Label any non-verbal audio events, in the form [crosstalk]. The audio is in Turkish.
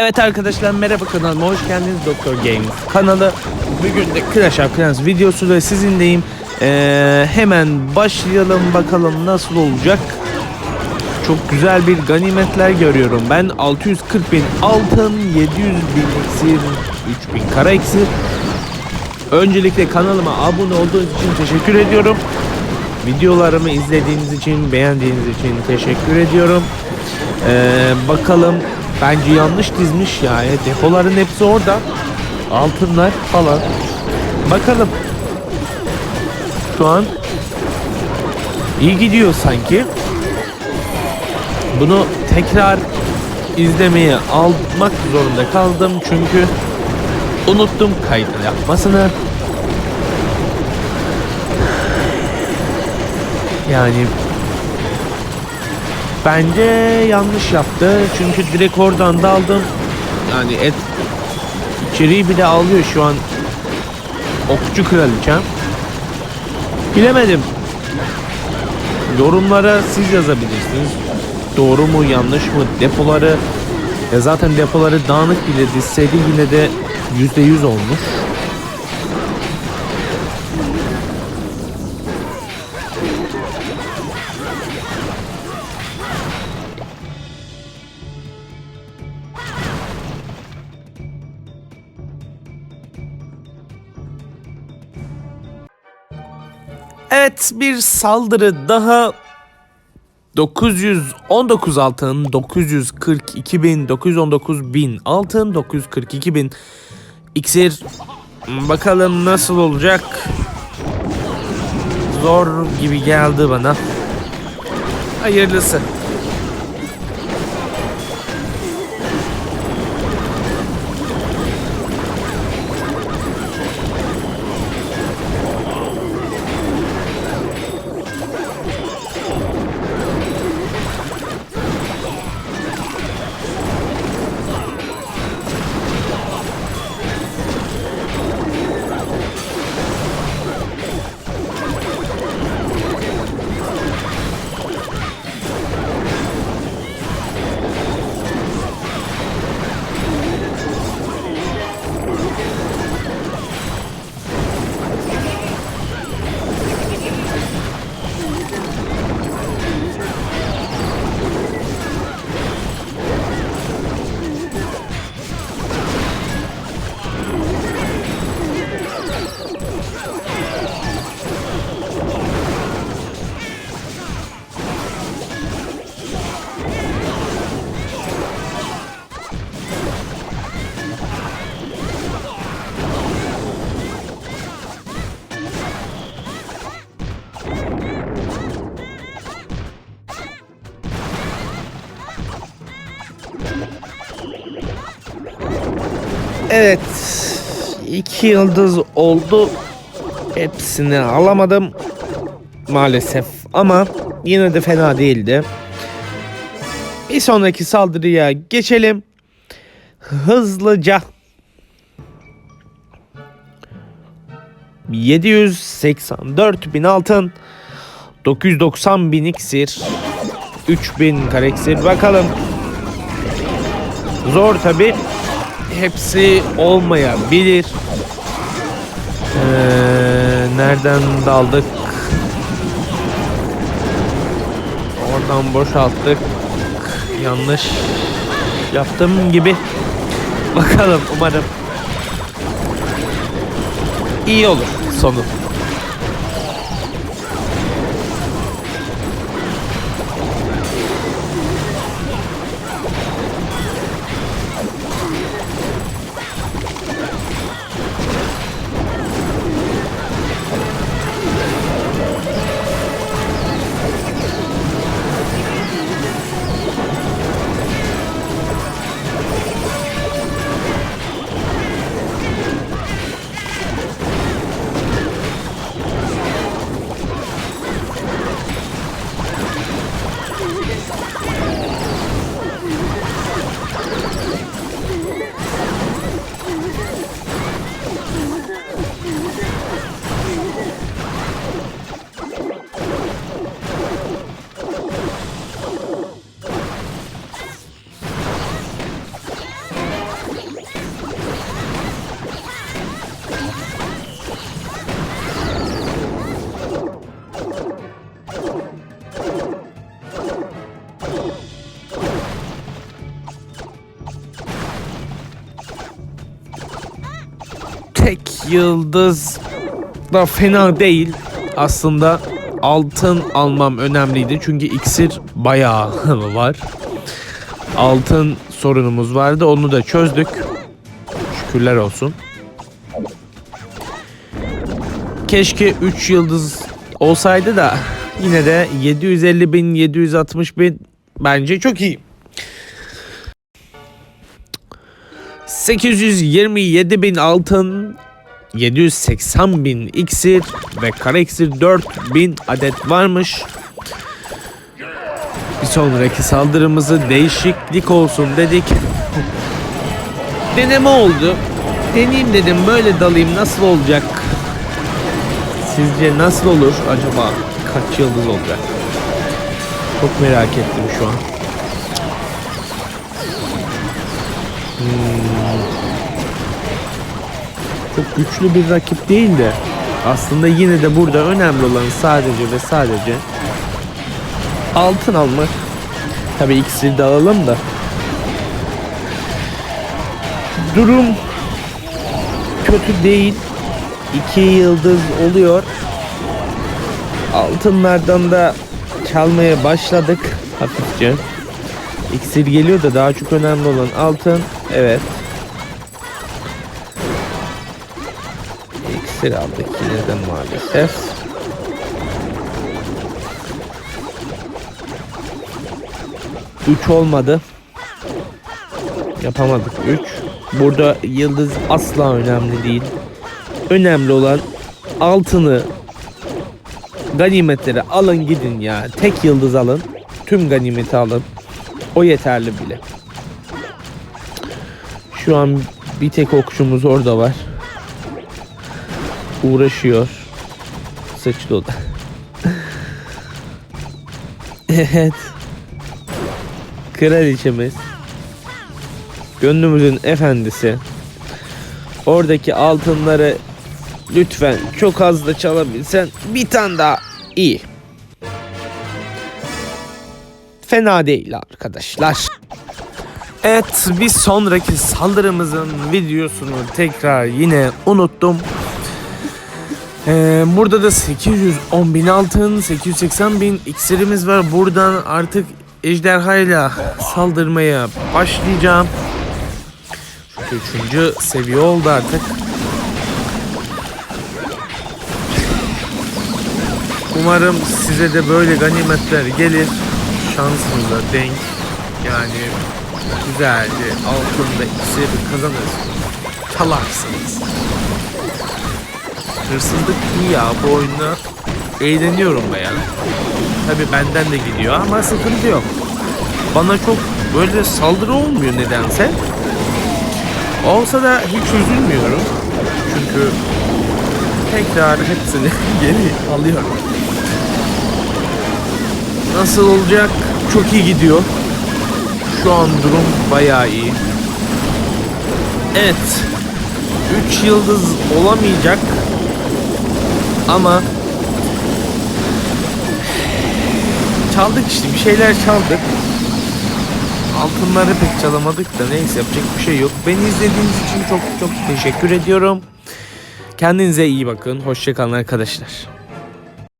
Evet arkadaşlar merhaba kanalıma hoş geldiniz Doktor Games kanalı. Bugün de Clash of Clans videosu ve sizinleyim. Ee, hemen başlayalım bakalım nasıl olacak. Çok güzel bir ganimetler görüyorum. Ben 640 bin altın, 700 bin iksir, 3000 kara iksir. Öncelikle kanalıma abone olduğunuz için teşekkür ediyorum. Videolarımı izlediğiniz için, beğendiğiniz için teşekkür ediyorum. Ee, bakalım bence yanlış dizmiş ya. E, Depoların hepsi orada. Altınlar falan. Bakalım. Şu an iyi gidiyor sanki. Bunu tekrar izlemeye almak zorunda kaldım çünkü unuttum kaydı yapmasını. Yani bence yanlış yaptı çünkü direkt oradan da aldım. Yani et içeriği bile alıyor şu an okçu kraliçem. Bilemedim. Yorumlara siz yazabilirsiniz. Doğru mu yanlış mı depoları ya zaten depoları dağınık bile dizseydi yine de %100 olmuş. Evet bir saldırı daha 919 altın, 942 bin, 919 bin altın, 942 bin iksir. Bakalım nasıl olacak. Zor gibi geldi bana. Hayırlısı. Evet. iki yıldız oldu. Hepsini alamadım. Maalesef. Ama yine de fena değildi. Bir sonraki saldırıya geçelim. Hızlıca. 784 bin altın. 990 bin iksir. 3000 kare iksir. Bakalım. Zor tabi hepsi olmayabilir. Ee, nereden daldık? Oradan boşalttık. Yanlış yaptım gibi. Bakalım umarım iyi olur sonu. Yıldız da fena değil. Aslında altın almam önemliydi. Çünkü iksir bayağı [laughs] var. Altın sorunumuz vardı. Onu da çözdük. Şükürler olsun. Keşke 3 yıldız olsaydı da yine de 750 bin 760 bin bence çok iyi. 827 bin altın 780 bin iksir ve kara iksir 4000 adet varmış. Bir sonraki saldırımızı değişiklik olsun dedik. [laughs] Deneme oldu. Deneyeyim dedim böyle dalayım nasıl olacak? Sizce nasıl olur acaba? Kaç yıldız olacak? Çok merak ettim şu an. Hmm. Çok güçlü bir rakip değil de aslında yine de burada önemli olan sadece ve sadece altın almak. Tabii ikisini de alalım da. Durum kötü değil. İki yıldız oluyor. Altınlardan da çalmaya başladık hafifçe. İksir geliyor da daha çok önemli olan altın. Evet. İksir aldık yine de maalesef. Üç olmadı. Yapamadık 3. Burada yıldız asla önemli değil. Önemli olan altını ganimetleri alın gidin ya. Tek yıldız alın. Tüm ganimeti alın. O yeterli bile. Şu an bir tek okçumuz orada var. Uğraşıyor. Sıçtı o evet. Kraliçemiz. Gönlümüzün efendisi. Oradaki altınları lütfen çok az da çalabilsen bir tane daha iyi. Fena değil arkadaşlar. Evet bir sonraki saldırımızın videosunu tekrar yine unuttum. Ee, burada da 810 bin altın, 880 bin iksirimiz var. Buradan artık ejderhayla saldırmaya başlayacağım. Çünkü üçüncü seviye oldu artık. Umarım size de böyle ganimetler gelir. Şansınıza denk. Yani güzel bir altında iksir kazanırsınız. Çalarsınız. Hırsızlık iyi ya bu oyunda eğleniyorum bayağı. Tabi benden de gidiyor ama sıkıntı yok. Bana çok böyle saldırı olmuyor nedense. Olsa da hiç üzülmüyorum. Çünkü tekrar hepsini [laughs] geri alıyorum. Nasıl olacak? Çok iyi gidiyor. Şu an durum bayağı iyi. Evet. 3 yıldız olamayacak. Ama çaldık işte bir şeyler çaldık. Altınları pek çalamadık da neyse yapacak bir şey yok. Beni izlediğiniz için çok çok teşekkür ediyorum. Kendinize iyi bakın. Hoşçakalın arkadaşlar.